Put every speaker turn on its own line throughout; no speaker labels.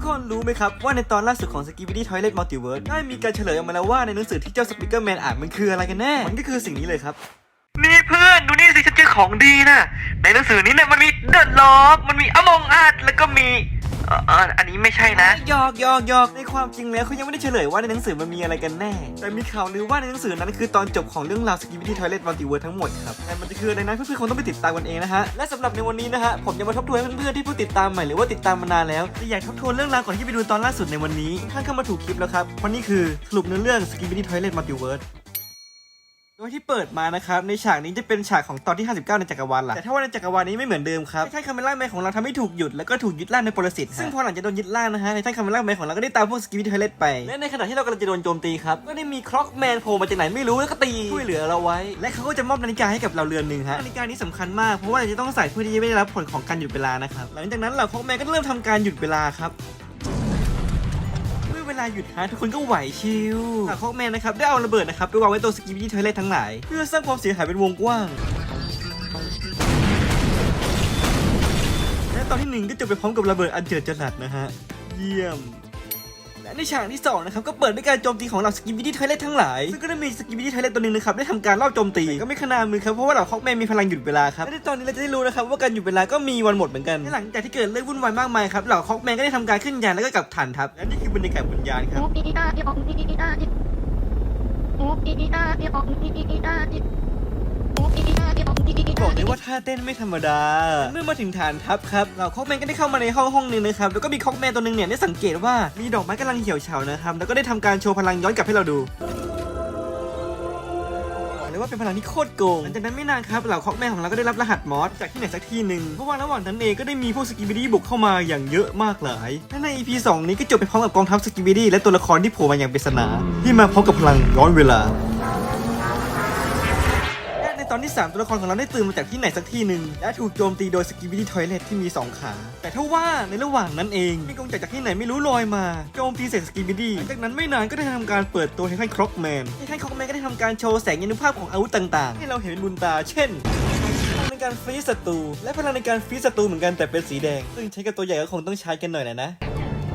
กคนรู้ไหมครับว่าในตอนล่าสุดของ s k i b i d y Toilet Multiverse ได้มีการเฉลยออกมาแล้วว่าในหนังสือที่เจ้าสปิเกอร์แมนอ่านมันคืออะไรกันแน่ มันก็คือสิ่งนี้เลยครับ
นี่เพื่อนดูนี่สิฉันเจอของดีนะในหนังสือนี้เนี่ยมันมีเดอะล็อกมันมีอมองอาดแล้วก็มี อ่อเอ่ออันนี้ไม่ใช่นะ
หยอกหยอกหยอกในความจริงแล้วเขายังไม่ได้เฉลยว่าในหนังสือมันมีอะไรกันแน่ แต่มีข่าวลือว่าในหนังสือนั้นคือตอนจบของเรื่องราว Skibidi Toilet Multiverse ทั้งหมดครับแต่มันจะคืออะไรนั้นเพื่อนๆคงต้องไปติดตามกันเองนะฮะ และสำหรับในวันนี้นะฮะ ผมจะมาทบทวนให้เพื่อนๆที่เพิ่งติดตามใหม่หรือว่าติดตามมานานแล้วแต่อยากทบทวนเรื่องราวก่อนที่ไปดูตอนล่าสุดในวันนี้ท่านเข้ามาถูกคลิปแล้วครับเพราะนี่คือสรุปเนื้อเรื่อง Skibidi Toilet Multiverse โดยที่เปิดมานะครับในฉากนี้จะเป็นฉากของตอนที่ 59 ในจักรวาลหลักแต่ถ้าว่าในจักรวาลนี้ไม่เหมือนเดิมครับไททันคาเมล่าแมนของเราทำให้ถูกหยุดแล้วก็ถูกยึดล่างในปรสิตซึ่งพอหลังจากโดนยึดล่างนะฮะไททันคาเมล่าแมนของเราก็ได้ตามพวกสกิวิทเทเลตไป และในขณะที่เรากำลังจะโดนโจมตีครับก็ได้มีคล็อกแมนโผล่มาจากไหนไม่รู้แล้วก็ตีช่วยเหลือเราไว้ และเขาก็จะมอบนาฬิกาให้กับเราเรือนหนึ่งฮะนาฬิกานี้สำคัญมากเพราะว่าเราจะต้องใส่เพื่อที่จะไม่ได้รับผลของการหยุดเวลานะครับหลังจากนั้นเหล่าคล็อกแมนก็เริ่มทำการหยุดเวลาครับเมื่อเว ลาหยุดฮะทุกคนก็ไหวชิวหากฮอกแมนนะครับได้เอาระเบิดนะครับไปวางไว้ตรงสกิปปี้ทอยเลททั้งหลายเพื่อสร้างความเสียหายเป็นวงกว้างและตอนที่หนึ่งก็จบไปพร้อมกับระเบิดอันเจิดจรัสนะฮะ เยี่ยม และในฉากที่สองนะครับก็เปิดด้วยการโจมตีของเหล่าสกิปปี้ทอยเลททั้งหลายซึ่งก็ได้มีสกิปปี้ทอยเลทตัวหนึ่งนะครับได้ทำการรอบโจมตีก็ไม่ขนามือครับเพราะว่าเหล่าฮอกแมนมีพลังหยุดเวลาครับและในตอนนี้เราจะได้รู้นะครับว่าการหยุดเวลาก็มีวันหมดเหมือนกันหลังจากที่เกิดเรื่องวุ่นวายมากมายครับเหล่าฮอกแมนก็ได้ทำการขึ้นยานแล้วก็กลับฐานทัพและนี่คือบรรยากาศบนยานครับ บอกเลยว่าท่าเต้นไม่ธรรมดา เมื่อมาถึงฐานทัพครับเหล่าคอกแมนก็ได้เข้ามาในห้องห้องหนึ่งนะครับแล้วก็มีคอกแมนตัวหนึ่งเนี่ยได้สังเกตว่ามีดอกไม้กำลังเหี่ยวเฉานะครับแล้วก็ได้ทำการโชว์พลังย้อนกลับให้เราดูบอกเลยว่าเป็นพลังที่โคตรโกงหลังจากนั้นไม่นานครับเหล่าคอกแมนของเราก็ได้รับรหัสมอสจากที่ไหนสักที่หนึ่งเพราะว่าระหว่างนั้นเองก็ได้มีพวกสกิบิดี้บุกเข้ามาอย่างเยอะมากหลายและใน EP 2 นี้ก็จบไปพร้อมกับกองทัพสกิบิดี้และตัวละครที่โผล่มาอย่างปริศนาที่มาพร้อมกับพลังย้อนเวลาและใน ตอนที่ 3 ตัวละครของเราได้ตื่นมาจากที่ไหนสักที่หนึ่งและถูกโจมตีโดยสกิบิดี้ทอยเลทที่มี 2 ขา แต่ถ้าว่าในระหว่างนั้นเองมีกองจากจากที่ไหนไม่รู้ลอยมาโจมตีใส่สกิบิดี้หลังจากนั้นไม่นานก็ได้ทำการเปิดตัวไททันคร็อกแมนไททันคร็อกแมนก็ได้ทำการโชว์แสงยานุภาพของอาวุธต่างๆ ให้เราเห็นบนบุญตา เช่นพลังในการฟรีศัตรูและพลังในการฟรีศัตรูเหมือนกันแต่เป็นสีแดง ซึ่งใช้กับตัวใหญ่ก็คงต้องใช้กันหน่อยแหละนะ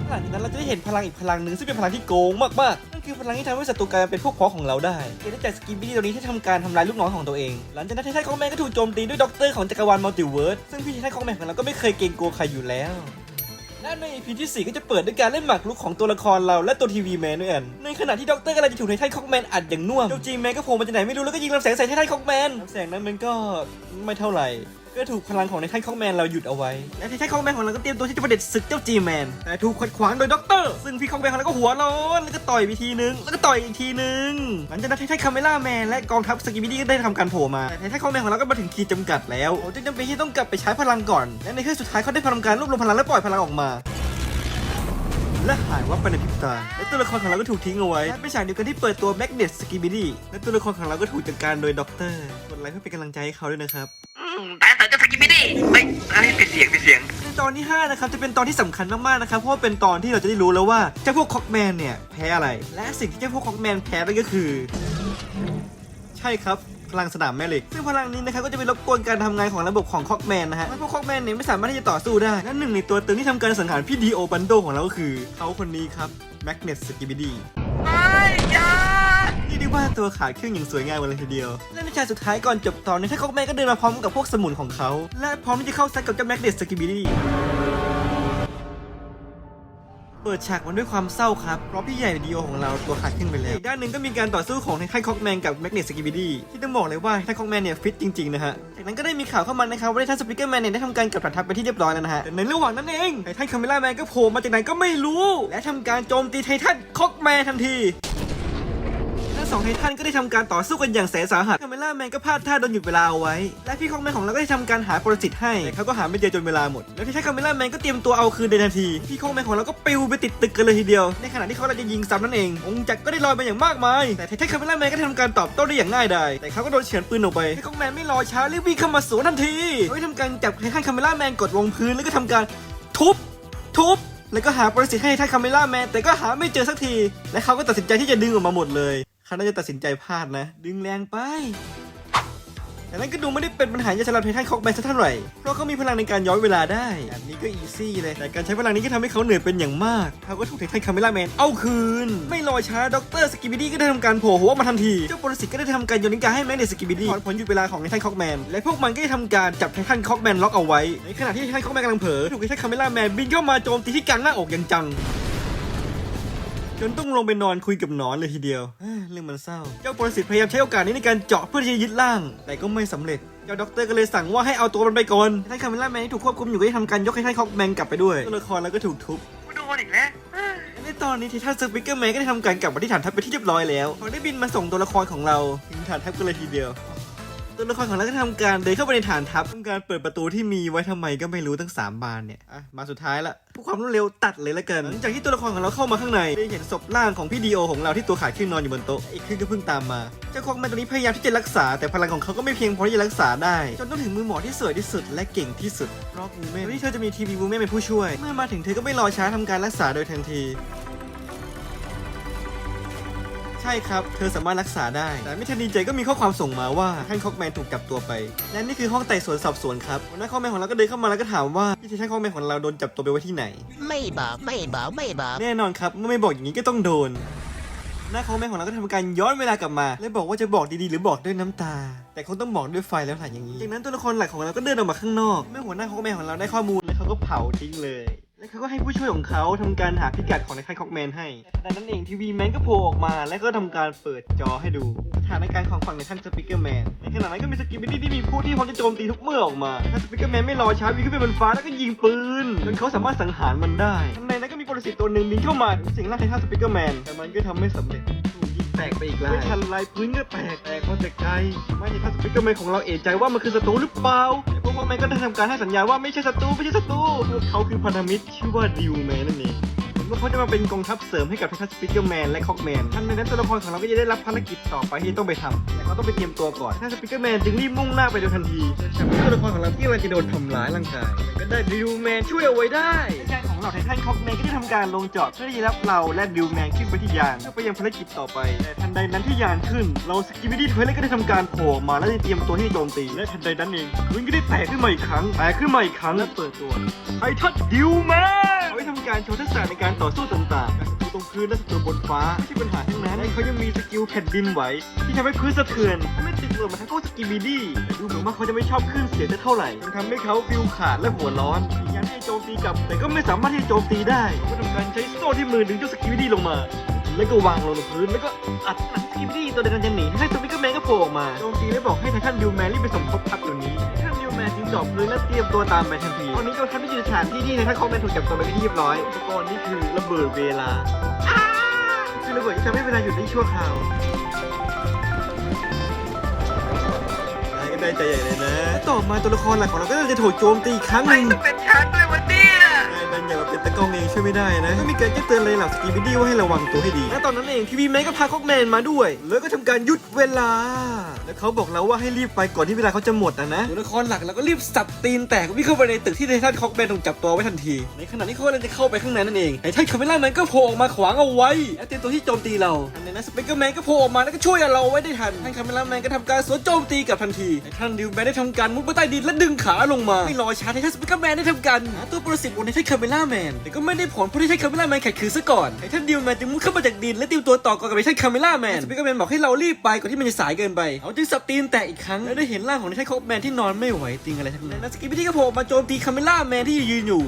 หลังจากนั้นเราจะได้เห็นพลังอีกพลังหนึ่งซึ่งเป็นพลังที่โกงมากๆนั่นคือพลังที่ทำให้ศัตรูกลายเป็นพวกพ้องของเราได้เกิดได้จากสกิบบี้ตัวนี้ที่ทำการทำลายลูกน้องของตัวเอง หลังจากนั้นไททันคองแมนก็ถูกโจมตีด้วยด็อกเตอร์ของจักรวาลมัลติเวิร์สซึ่งพี่ไททันคองแมนของเราก็ไม่เคยเกรงกลัวใครอยู่แล้วและใน EP ที่ 4 ก็จะเปิดด้วยการเล่นหมากรุกของตัวละครเราและตัวทีวีแมนด้วยกัน ในขณะที่ด็อกเตอร์กำลังจะถูกไททันคอกแมนอัดอย่างน่วมเจ้าจีแมนก็โผล่มาจากไหนไม่รู้แล้วก็ยิงลำแสงใส่ไทคอกแมนลำแสงนั้นมันก็ไม่เท่าไหร่ ก็ถูกพลังของไททันคอกแมนเราหยุดเอาไว้ และไททันคอกแมนของเราก็เตรียมตัวที่จะประเด็จศึกเจ้าจีแมน แต่ถูกขัดขวางโดยด็อกเตอร์ ซึ่งพี่คอกแมนของเราก็หัวร้อน แล้วก็ต่อยไปทีนึง แล้วก็ต่อยอีกทีนึง หลังจากนั้นไททันคาเมล่าแมนและกองทัพสกิบิดี้ก็ได้ทำการโผล่มา แต่ไททันคอกแมนของเราก็มาถึงขีดจำกัดแล้วโอ้จึงจำเป็นที่ต้องกลับไปใช้พลังก่อน และในที่สุดท้ายเขาได้ทำการรวบรวมพลังและปล่อยพลังออกมาและหายวับไปในพริบตา และตัวละครของเราก็ถูกทิ้งเอาไว้เป็นฉากเดียวกันที่เปิดตัวแมกเนตสกิบิดี้และตัวละครของเราก็ถูกจัดการโดยด็อกเตอร์ กดไลค์เพื่อเป็นกำลังใจให้เขาด้วยนะครับ
ตายเถอะเจะสกิปไม่ได้เฮ้ยเฮ้ยปิดเสียงปิดเสียง
ในตอนที่5นะครับจะเป็นตอนที่สำคัญมากๆนะครับเพราะว่าเป็นตอนที่เราจะได้รู้แล้วว่าเจ้าพวกคอกแมนเนี่ยแพ้อะไร และสิ่งที่เจ้าพวกคอกแมนแพ้ไปก็คือ ใช่ครับพลังสนามแม่เหล็กซึ่งพลังนี้นะครับก็จะไปรบกวนการทำงานของระบบของคอกแมนนะฮะและพวกคอกแมนเนี่ยไม่สามารถที่จะต่อสู้ได้และหนึ่งในตัวตึงที่ทำการสังหารพี่ดีโอบันโดของเราก็คือเขาคนนี้ครับแมกเนตสกิบิดี้ ตัวขาเครื่งอย่างสวยงามเลยทีเดียว และในฉากสุดท้ายก่อนจบตอนนี้ท่านคอกแมนก็เดินมาพร้อมกับพวกสมุนของเขา และพร้อมที่จะเข้าซัดกับเจ้าแม็กเดสสกิบิดี้เปิดฉากมันด้วยความเศร้าครับ เพราะพี่ใหญ่ดีโอของเราตัวขาดครึ่งไปแล้ว อีกด้านหนึ่งก็มีการต่อสู้ของไททันคอกแมนกับแม็กเนสสกิบิดี้ที่ต้องบอกเลยว่าไททันคอกแมนเนี่ยฟิตจริง ๆ นะฮะ จากนั้นก็ได้มีข่าวเข้ามานะครับว่าไททันสปิเกอร์แมนเนี่ยได้ทำการกลับฐานทัพไปที่เรียบร้อยแล้วนะฮะ แต่ในระหว่างนั้นเองไททันคาเมล่าแมนก็โผล่มาจากไหนก็ไม่รู้ และทำการโจมตีไททันคอกแมนทันที ทั้งสองไททันก็ได้ทำการต่อสู้กันอย่างแสนสาหัสคาเมล่าแมนก็พลาดท่าโดนหยุดเวลาเอาไว้ และพี่คองแมนของเราก็ได้ทำการหาปรสิตให้แต่เขาก็หาไม่เจอจนเวลาหมด แล้วไททันคาเมล่าแมนก็เตรียมตัวเอาคืนในทันที พี่คองแมนของเราก็ปิวไปติดตึกกันเลยทีเดียว ในขณะที่เขากำลังจะยิงซ้ำนั่นเอง องค์จักรก็ได้ลอยมาอย่างมากมาย แต่ไททันคาเมล่าแมนก็ทำการตอบโต้ได้อย่างง่ายดาย แต่เขาก็โดนเฉือนปืนออกไปพี่คองแมนไม่รอช้ารีบวิ่งเข้ามาสวนทันทีเขาได้ทำการจับไททันคาเมล่าแมนกดลงพื้นแล้วก็ทำการทุบ ทุบ แล้วก็หาปรสิตให้ไททันคาเมล่าแมนแต่ก็หาไม่เจอสักที และเขาก็ตัดสินใจที่จะดึงออกมาหมดเลย เขาน่าจะตัดสินใจพลาดนะ ดึงแรงไปแต่นั่นก็ดูไม่ได้เป็นปัญหาใหญ่สำหรับไททันคอกแมนสักเท่าไหร่ เพราะเขามีพลังในการย้อนเวลาได้ แบบนี้ก็อีซี่เลย แต่การใช้พลังนี้ก็ทำให้เขาเหนื่อยเป็นอย่างมาก เขาก็ถูกไททันคาเมล่าแมนเอาคืน ไม่รอช้าด็อกเตอร์สกิบิดี้ก็ได้ทำการโผล่หัวมาทันที เจ้าปรสิตก็ได้ทำการโยนนิกาให้แมนเดสกิบิดี้ถอนผลหยุดเวลาของไททันคอกแมน และพวกมันก็ได้ทำการจับไททันคอกแมนล็อกเอาไว้ ในขณะที่ไททันคอกแมนกำลังเผลอ ถูกไททันคาเมล่าแมนบินเข้ามาโจมตีที่กลางหน้าอกอย่างจัง จนต้องลงไปนอนคุยกับหนอนเลยทีเดียวเอ้อเรื่องมันเศร้า เจ้าปรสิตพยายามใช้โอกาสนี้ในการเจาะเพื่อที่จะยึดร่าง แต่ก็ไม่สำเร็จ เจ้าด็อกเตอร์ก็เลยสั่งว่าให้เอาตัวมันไปก่อนให้คาเมล่าแมนที่ถูกควบคุมอยู่ก็ได้ทำการยกให้ไททันคอกแมนกลับไปด้วยตัวละครแล้วก็ถูกทุบ
กูโดนอีกแล้วเอ้ย
ในตอนนี้ทีท่านสปิเกอร์แมนก็ได้ทำการกลับมาที่ฐานทัพไปนที่เรียบร้อยแล้วเขาได้บินมาส่งตัวละครของเราถึงฐานทัพกันเลยทีเดียว ตัวละครของเราก็ทำการเดินเข้าไปในฐานทัพทำการเปิดประตูที่มีไว้ทำไมก็ไม่รู้ตั้ง 3 บานเนี่ยอะมาสุดท้ายละผู้ความรวดเร็วตัดเลยละกันหลังจากที่ตัวละครของเราเข้ามาข้างในได้เห็นศพร่างของพี่ดีโอของเราที่ตัวขาดครึ่งนอนอยู่บนโต๊ะอีกครึ่งก็เพิ่งตามมาเจ้าคอกแมนตัวนี้พยายามที่จะรักษา แต่พลังของเขาก็ไม่เพียงพอที่จะรักษาได้ จนต้องถึงมือหมอที่สวยที่สุด และเก่งที่สุดร็อกวูแมนที่เธอจะมีทีวีวูแมนเป็นผู้ช่วย เมื่อมาถึงเธอก็ไม่รอช้าทำการรักษาโดยทันที ใช่ครับ เธอสามารถรักษาได้ แต่ไม่ทันดีใจก็มีข้อความส่งมาว่าท่านคอกแมนถูกจับตัวไป และนี่คือห้องไต่สวนสอบสวนครับหัวหน้าคอกแมนของเราก็เดินเข้ามาแล้วก็ถามว่าที่ท่านคอกแมนของเราโดนจับตัวไปไว้ที่ไหน
ไม่บอกไม่บอกไม่บอก
แน่นอนครับเมื่อไม่บอกอย่างนี้ก็ต้องโดนหน้าคอกแมนของเราก็ทำการย้อนเวลากลับมา และบอกว่าจะบอกดีๆ หรือบอกด้วยน้ำตา แต่คงต้องบอกด้วยไฟแล้วล่ะอย่างนี้จากนั้นตัวละครหลักของเราก็เดินออกมาข้างนอก เมื่อหัวหน้าคอกแมนของเราได้ข้อมูลแล้วเขาก็เผาทิ้งเลย และเขาก็ให้ผู้ช่วยของเขาทำการหาพิกัดของในค่ายคอกแมนให้ดังนั้นเองทีวีแมนก็โผล่ออกมา และก็ทำการเปิดจอให้ดูสถานการณ์ของฝั่งในท่านสปิเกอร์แมนในขณะนั้นก็มีสกิปปี้ที่มีผู้ที่พร้อมจะโจมตีทุกเมื่อออกมาท่านสปิเกอร์แมนไม่รอช้าวิ่งขึ้นไปบนฟ้าแล้วก็ยิงปืนจนเขาสามารถสังหารมันได้ทันใดนั้นก็มีปรสิตตัวหนึ่งบินเข้ามาถึงสิ่งร่างในท่านสปิเกอร์แมนแต่มันก็ทำไม่สำเร็จถูกยิงแตกไปอีกแล้ว ไม่ทันไรพื้นก็แตกแตกมาแต่ไกลไม่ใช่ท่านสปิเกอร์แมนของเราเอะใจว่ามันคือศัตรูหรือเปล่า แต่พวกแมนก็ได้ทำการให้สัญญาว่าไม่ใช่ศัตรูไม่ใช่ศัตรูพวกเขาคือพันธมิตรชื่อว่าดิวแมนนั่นเอง เมื่อเขาจะมาเป็นกองทัพเสริมให้กับท่านสปิเกอร์แมนและคอกแมนท่านในนั้นตัวละครของเราก็จะได้รับภารกิจต่อไปที่ต้องไปทำแต่เขาต้องไปเตรียมตัวก่อนท่านสปิเกอร์แมนจึงรีบมุ่งหน้าไปโดยทันทีทำให้ตัวละครของเราที่กำลังจะโดนทำร้ายร่างกายแต่ก็ได้ดิวแมนช่วยเอาไว้ได้ยานของเราไททันคอกแมนก็ได้ทำการลงจอดเพื่อที่จะรับเราและดิวแมนขึ้นไปที่ยานเพื่อไปยังภารกิจต่อไปแต่ทันใดนั้นที่ยานขึ้น เราสกิมิดี้ทอยเลก็ได้ทำการโผล่ออกมาและได้เตรียมตัวที่จะโจมตีและทันใดนั้นเองพื้นก็ได้แตกขึ้นมาอีกครั้งแตกขึ้นมาอีกครั้งและเปิดตัวไททันดิวแมนเอา ไว้ทำการโชว์ทักษะในการต่อสู้ต่างๆกับศัตรูตรงพื้นและศัตรูบนฟ้าไม่ใช่ปัญหาทั้งนั้นเขายังมีสกิลแผ่นดินไหวที่ทำให้พื้นสะเทือนถ้าไม่ติดตัวมาทั้งพวกสกิมิดี้ดูเหมือนว่าเขาจะไม่ชอบขึ้นเสียงสักเท่าไหร่ทำให้เขาฟิลขาดและหัวร้อนพยายามให้โจมตีกลับ แต่ก็ไม่สามารถที่จะโจมตีได้เขาก็ทำการใช้โซ่ที่มือดึงเจ้าสกิมิดี้ลงมาแล้วก็วางลงบนพื้นแล้วก็อัดหนังสกิมดี้ตัวเดียวกันจะหนีให้ตัวนี้ก็แมนก็โผล่ออกมาโจมตีและบอกให้ไททันดิวแมนรีบไปสมทบทัพตัวนี้ จึงจอบพื้นและเตรียมตัวตามไปทันทีตอนนี้ตัวทัพที่อยู่ในสถานที่ที่ไททันคอมแมนถูกจับตัวไปเป็นที่เรียบร้อยอุปกรณ์นี้คือระเบิดเวลาคือระเบิดที่ทำให้เวลาหยุดได้ชั่วคราวนายก็ได้ใจใหญ่เลยนะ ต่อมาตัวละครหลักของเราก็จะถูกโจมตีอีกครั้งห
ไม่
นึ่ง
ต้องเป็นฉันด้วยวันนี้
นายดันอย่ามาเป็นตะกล้องเองช่วยไม่ได้นะก็มีการแจ้งเตือนเลยเหล่าสกีบิดี้ว่าให้ระวังตัวให้ดีและตอนนั้นเองทีวีแมนก็พาคอกแมนมาด้วย แล้วก็ทำการหยุดเวลา แล้วเขาบอกเราว่าให้รีบไปก่อนที่เวลาเขาจะหมดนะนะตัวละครหลักเราก็รีบสับตีนแตกวิ่งเข้าไปในตึกที่ไททันคอกแมนถูกจับตัวไว้ทันที ในขณะที่เขากำลังจะเข้าไปข้างในนั่นเองไททันคาเมล่าแมนก็โผล่ออกมาขวางเอาไว้และเตรียมตัวที่โจมตีเราทันใดนั้นสเปกเกอร์แมนก็โผล่ออกมาแล้วก็ช่วยเราไว้ได้ทันท่านคาเมล่าแมนก็ทำการสวนโจมตีกลับทันทีไททันดิวแมนได้ทำการมุดไปใต้ดินและดึงขาลงมาไม่รอช้าไททันสเปกเกอร์แมนได้ทำการหาตัวปรสิตบนไททันคาเมล่าแมนแต่ก็ไม่ได้ผลเพราะไททันคาเมล่าแมนขัดขืนซะก่อนไอ้ททันดิวแมนจึงมุดเข้ามาจากดินและตรียมตัวต่อกรกับไททันคาเมล่าแมนสเปกเกอร์แมนบอกให้เรารีบไปก่อนที่มันจะสายเกินไปเขาจึงสับตีนแตกอีกครั้งและได้เห็นร่างของไททันคอปแมนที่นอนไม่ไหวติงอะไรทั้งนั้นและสกิปปี้ก็โผล่มาโจมตีคาเมล่าแมนที่ยืนอยู่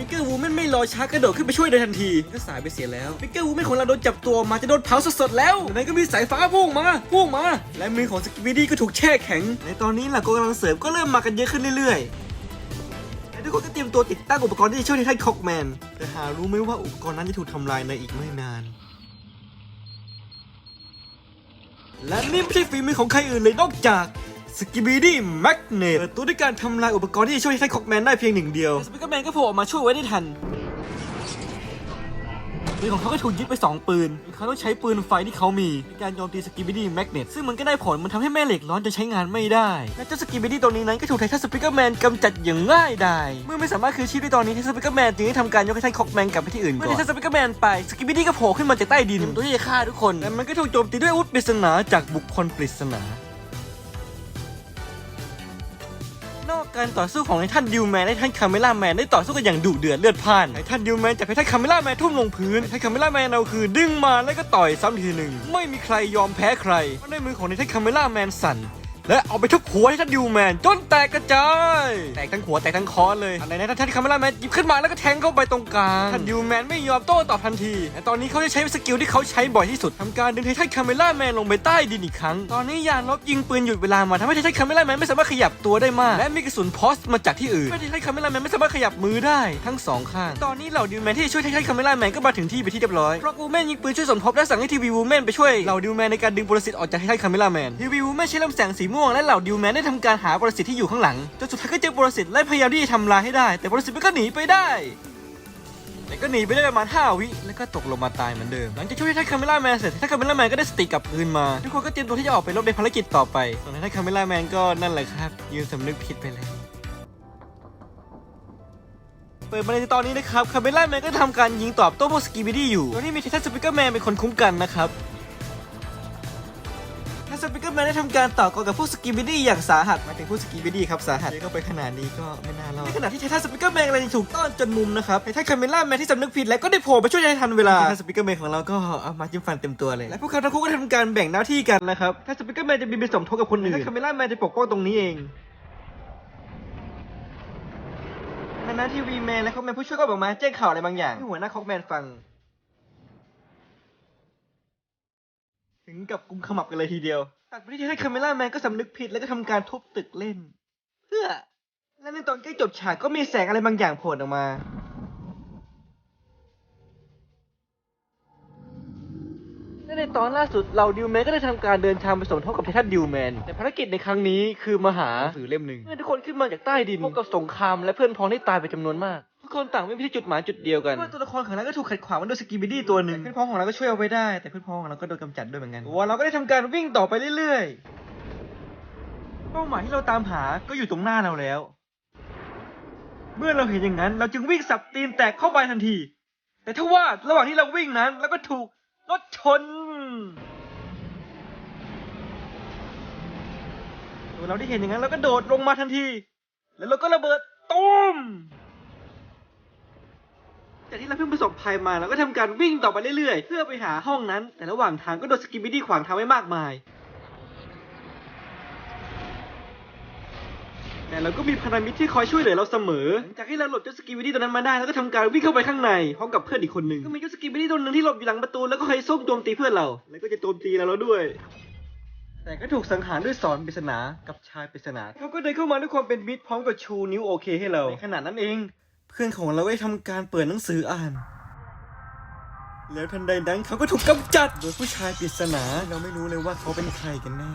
มิกเกอร์วูแมนไม่รอช้ากระโดดขึ้นไปช่วยโดยทันทีก็สายไปเสียแล้วมิกเกอร์วูแมนของเราโดนจับตัวมาจะโดนเผาสดๆแล้วนั้นก็มีสายฟ้าพุ่งมาพุ่งมา และมือของสกิบิดี้ก็ถูกแช่แข็ง ในตอนนี้หลักกำลังเสริมก็เริ่มมากันเยอะขึ้นเรื่อยๆ ทุกคนก็เตรียมตัวติดตั้งอุปกรณ์ที่จะช่วยในท่านคอกแมน แต่หารู้ไหมว่าอุปกรณ์นั้นจะถูกทำลายในอีกไม่นาน และนี่ไม่ใช่ฝีมือของใครอื่นเลยนอกจากสกิบีดี้แมกเนตตัวด้วยการทำลายอุปกรณ์ที่จะช่วยให้คอกแมนได้เพียงหนึ่งเดียวสปิเกอร์แมนก็โผล่ออกมาช่วยไว้ได้ทัน ปืนของเขาก็ถูกยึดไป 2 ปืน เขาต้องใช้ปืนไฟที่เขามีในการโจมตีสกิบิดี้แมกเนตซึ่งมันก็ได้ผล มันทำให้แม่เหล็กร้อนจนใช้งานไม่ได้ และเจ้าสกิบิดี้ตัวนี้นั้นก็ถูกไททันสปิเกอร์แมนกำจัดอย่างง่ายดายเมื่อไม่สามารถคืนชีพได้ตอนนี้ไททันสปิเกอร์แมนจึงได้ทำการยกไททันคอกแมนกลับไปที่อื่นก่อนเมื่อไททันสปิเกอร์แมนไปสกิบิดี้ก็โผล่ขึ้นมาจากใต้ดินตัวที่จะฆ่าทุกคนและมันก็ถูกโจมตีด้วยอาวุธปริศนาจากบุคคลปริศนา การต่อสู้ของไททันดิวแมนและไททันคาเมล่าแมนได้ต่อสู้กันอย่างดุเดือดเลือดพล่านไททันดิวแมนจับไททันคาเมล่าแมนทุ่มลงพื้นไททันคาเมล่าแมนเอาคือดึงมาแล้วก็ต่อยซ้ำทีหนึ่งไม่มีใครยอมแพ้ใครในมือของไททันคาเมล่าแมนสั่น และเอาไปทุบหัวไททันดิวแมนจนแตกกระจาย แตกทั้งหัวแตกทั้งคอเลยอะไรนะททันคาเมล่าแมนหยิบขึ้นมาแล้วก็แทงเข้าไปตรงกลางททันดิวแมนไม่ยอมโต้ตอบทันทีแต่ตอนนี้เขาจะใช้สกิลที่เขาใช้บ่อยที่สุดทำการดึงไททันคาเมล่าแมนลงไปใต้ดินอีกครั้ง ตอนนี้ยานลบยิงปืนหยุดเวลามาทำให้ไททันคาเมล่าแมนไม่สามารถขยับตัวได้มาก และมีกระสุนพอสมาจากที่อื่นทำให้ไททันคาเมล่าแมนไม่สามารถขยับมือได้ทั้งสองข้าง ตอนนี้เหล่าดิวแมนที่ช่วยไททันคาเมล่าแมนก็มาถึงที่ไปที่เรียบร้อยเพราะกูแมนยิงปืนช่วยสมทบและสั่งให้ทีวีวูแมนไปช่วยเหล่าดิวแมนในการดึงปรสิตออกจากไททันคาเมล่าแมนทีวีวูแมนใช้ลำแสงสีม่วงและเหล่าดิวแมนได้ทำการหาปรสิตที่อยู่ข้างหลังจนสุดท้ายก็เจอปรสิตและพยายามที่จะทำลายให้ได้ แต่ปรสิตมันก็หนีไปได้แต่ก็หนีไปได้ประมาณ5วิแล้วก็ตกลงมาตายเหมือนเดิมหลังจากช่วยททันคาเมล่าแมนเสร็จททันคาเมล่าแมนก็ได้สติกลับคืนมาทุกคนก็เตรียมตัวที่จะออกไปรบในภารกิจต่อไปส่วนไททันคาเมล่าแมนก็นั่นแหละครับ ยืนสำนึกผิดไปแล้วเปิดมาในตอนนี้นะครับคาเมล่าแมนก็ทำการยิงตอบโต้พวกสกีบิดี้อยู่โดยที่มีไททันสปิเกอร์แมนเป็นคนคุ้มกันนะครับ สปิเกอร์แมนได้ทำการต่อกรกับพวกสกีบิดี้อย่างสาหัสหมายถึงพวกสกีบิดี้ครับสาหัสเข้าไปขนาดนี้ก็ไม่น่ารอดในขณะที่ไททันสปิเกอร์แมนกำลังถูกต้อนจนมุมนะครับไททันคาเมล่าแมนที่สำนึกผิดแล้วก็ได้โผล่ไปช่วยไททันเวลาไททันสปิเกอร์แมนของเราก็เอามาจิ้มฟันเต็มตัวเลยและพวกเขาทั้งคู่ก็ทำการแบ่งหน้าที่กันนะครับไททันสปิเกอร์แมนจะบินไปสมทบกับคนอื่นไททันคาเมล่าแมนจะปกป้องตรงนี้เองคณะทีวีแมนและคอกแมนผู้ช่วยก็บอกมาแจ้งข่าวอะไรบางอย่างให้หัวหน้าคอกแมนฟัง ถึงกับกุมขมับกันเลยทีเดียวตัดไปที่ให้คาเมล่าแมนก็สำนึกผิดแล้วก็ทำการทุบตึกเล่น เพื่อ และในตอนใกล้จบฉากก็มีแสงอะไรบางอย่างโผล่ออกมาและในตอนล่าสุดเราดิวแมนก็ได้ทำการเดินทางไปสมทบกับไททันดิวแมนแต่ภารกิจในครั้งนี้คือมาหาหนังสือเล่มหนึ่งเมื่อทุกคนขึ้นมาจากใต้ดินพบกับสงครามและเพื่อนพ้องที่ตายไปจำนวนมาก ทุกคนต่างไม่มีที่จุดหมายจุดเดียวกันเมื่อตัวละครของเราก็ถูกขัดขวางมาด้วยสกีบิดี้ตัวหนึ่งเพื่อนพ้องของเราก็ช่วยเอาไว้ได้ แต่เพื่อนพ้องของเราก็โดนกำจัดด้วยเหมือนกันตัวเราก็ได้ทำการวิ่งต่อไปเรื่อยๆ เป้าหมายที่เราตามหาก็อยู่ตรงหน้าเราแล้ว เมื่อเราเห็นอย่างนั้น เราจึงวิ่งสับตีนแตกเข้าไปทันที แต่ถ้าว่าระหว่างที่เราวิ่งนั้นเราก็ถูกรถชนตัวเราได้เห็นอย่างนั้นเราก็โดดลงมาทันที แล้วเราก็ระเบิดตุ้ม จากที่เราเพิ่งประสบภัยมาเราก็ทำการวิ่งต่อไปเรื่อยๆ เพื่อไปหาห้องนั้น แต่ระหว่างทางก็โดนสกิมมิดี้ขวางทางไว้มากมาย แต่เราก็มีพันธมิตรที่คอยช่วยเหลือเราเสมอหลังจากที่เราหลบเจ้าสกิมมิดี้ตัวนั้นมาได้เราก็ทำการวิ่งเข้าไปข้างในพร้อมกับเพื่อนอีกคนหนึ่งก็มีเจ้าสกิมมิดี้ตัวหนึงที่หลบอยู่หลังประตูแล้วก็คอยส้มโจมตีเพื่อนเรา แล้วก็จะโจมตีเราแล้วด้วยแต่ก็ถูกสังหารด้วยสอนปริศนากับชายปริศนาเขาก็เดินเข้ามาด้วยความเป็นมิตรพร้อมกับชูนิ้วโอเคให้เราในขณะนั้นเอง เพื่อนของเราได้ทำการเปิดหนังสืออ่าน แล้วทันใดนั้นเขาก็ถูกกำจัดโดยผู้ชายปริศนาเราไม่รู้เลยว่าเขาเป็นใครกันแน่